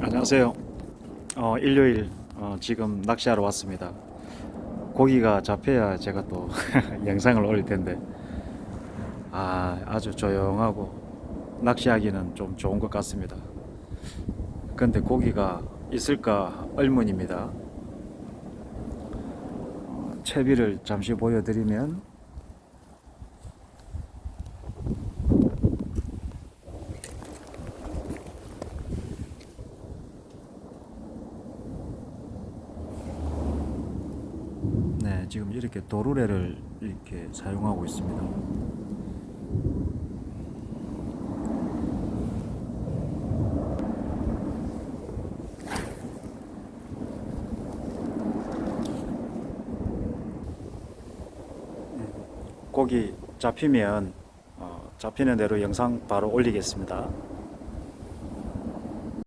안녕하세요. 어, 일요일 어, 지금 낚시하러 왔습니다. 고기가 잡혀야 제가 또 영상을 올릴 텐데 아 아주 조용하고 낚시하기는 좀 좋은 것 같습니다. 근데 고기가 있을까 의문입니다. 어, 채비를 잠시 보여드리면 네, 지금 이렇게 도르래를 이렇게 사용하고 있습니다. 고기 잡히면 어, 잡히는 대로 영상 바로 올리겠습니다.